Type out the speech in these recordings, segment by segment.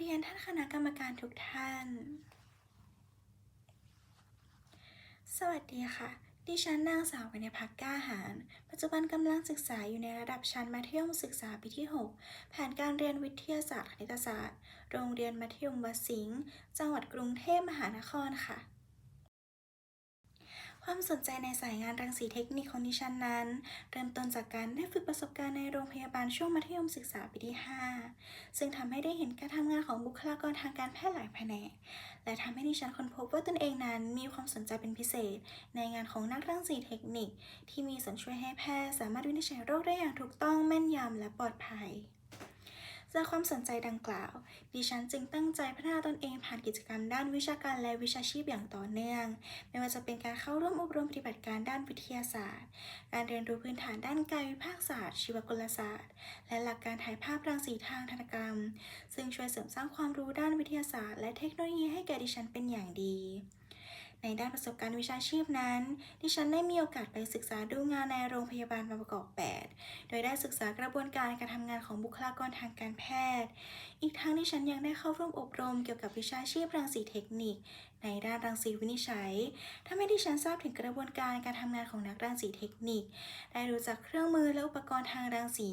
เรียนท่านคณะกรรมการทุกท่าน สวัสดีค่ะ ดิฉันนางสาววรรณพักก้าหาร ปัจจุบันกำลังศึกษาอยู่ในระดับชั้นมัธยมศึกษาปีที่ 6 แผนการเรียนวิทยาศาสตร์คณิตศาสตร์ โรงเรียนมัธยมวสิงห์ จังหวัดกรุงเทพมหานครค่ะ ความสนใจในสายงานรังสีเทคนิคของดิฉันนั้น เริ่มต้นจากการได้ฝึกประสบการณ์ในโรงพยาบาลช่วงมัธยมศึกษาปีที่ 5 ซึ่งทำให้ได้เห็นการทำงานของบุคลากรทางการแพทย์หลายแผนก และทำให้ดิฉันค้นพบว่าตนเองนั้นมีความสนใจเป็นพิเศษ ในงานของนักรังสีเทคนิค ที่มีส่วนช่วยให้แพทย์สามารถวินิจฉัยโรคได้อย่างถูกต้องแม่นยำและปลอดภัย จากความสนใจดังกล่าว ดิฉันจึงตั้งใจพัฒนาตนเองผ่านกิจกรรมด้านวิชาการและวิชาชีพอย่างต่อเนื่อง ไม่ว่าจะเป็นการเข้าร่วมอบรมปฏิบัติการด้านวิทยาศาสตร์ การเรียนรู้พื้นฐานด้านกายวิภาคศาสตร์ ชีวกลศาสตร์ และหลักการถ่ายภาพรังสีทางธนกรรม ซึ่งช่วยเสริมสร้างความรู้ด้านวิทยาศาสตร์ และเทคโนโลยีให้แก่ดิฉันเป็นอย่างดีในด้านประสบการณ์วิชาชีพนั้น ดิฉันได้มีโอกาสไปศึกษาดูงานในโรงพยาบาลบางประกอบ8 โดยได้ศึกษากระบวนการการทำงานของบุคลากรทางการแพทย์ อีกทั้งดิฉันยังได้เข้าร่วมอบรมเกี่ยวกับวิชาชีพรังสีเทคนิค ในด้านรังสีวินิจฉัยทำให้ดิฉันทราบถึงกระบวนการการทำงานของนักรังสีเทคนิค ได้รู้จักเครื่องมือและอุปกรณ์ทางรังสี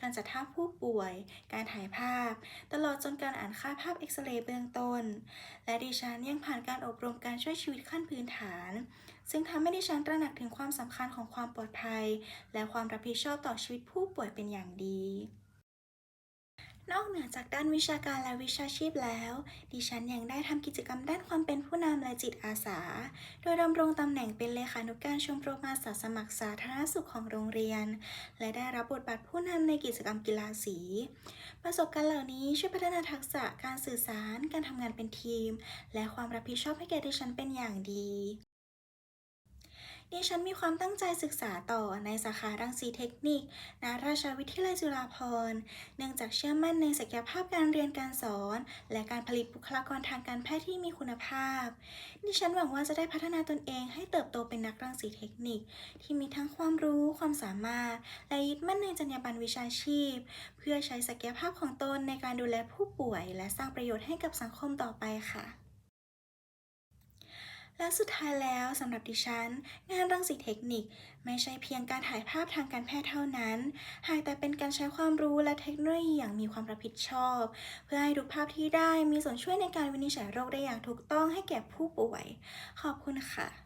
การจัดท่าผู้ป่วย การถ่ายภาพ ตลอดจนการอ่านค่าภาพเอ็กซเรย์เบื้องต้น และดิฉันยังผ่านการอบรมการช่วยชีวิตขั้นพื้นฐาน ซึ่งทำให้ดิฉันตระหนักถึงความสำคัญของความปลอดภัย และความรับผิดชอบต่อชีวิตผู้ป่วยเป็นอย่างดี นอกเหนือจากด้านวิชาการและวิชาชีพแล้ว ดิฉันยังได้ทำกิจกรรมด้านความเป็นผู้นำและจิตอาสา โดยดำรงตำแหน่งเป็นเลขานุการชมรมอาสาสมัครสาธารณสุขของโรงเรียน และได้รับบทบาทผู้นำในกิจกรรมกีฬาสี ประสบการณ์เหล่านี้ช่วยพัฒนาทักษะการสื่อสาร การทำงานเป็นทีม และความรับผิดชอบให้แก่ดิฉันเป็นอย่างดี ดิฉันมีความตั้งใจศึกษาต่อในสาขารังสีเทคนิคณราชวิทยาลัยจุฬาภรณ์ เนื่องจากเชื่อมั่นในศักยภาพการเรียนการสอน และการผลิตบุคลากรทางการแพทย์ที่มีคุณภาพ ดิฉันหวังว่าจะได้พัฒนาตนเองให้เติบโตเป็นนักรังสีเทคนิค ที่มีทั้งความรู้ความสามารถ และยึดมั่นในจรรยาบรรณวิชาชีพ เพื่อใช้ศักยภาพของตนในการดูแลผู้ป่วย และสร้างประโยชน์ให้กับสังคมต่อไปค่ะ และสุดท้ายแล้วสำหรับดิฉัน งานรังสีเทคนิค ไม่ใช่เพียงการถ่ายภาพทางการแพทย์เท่านั้น หากแต่เป็นการใช้ความรู้และเทคโนโลยีอย่างมีความรับผิดชอบ เพื่อให้รูปภาพที่ได้มีส่วนช่วยในการวินิจฉัยโรคได้อย่างถูกต้องให้แก่ผู้ป่วย ขอบคุณค่ะ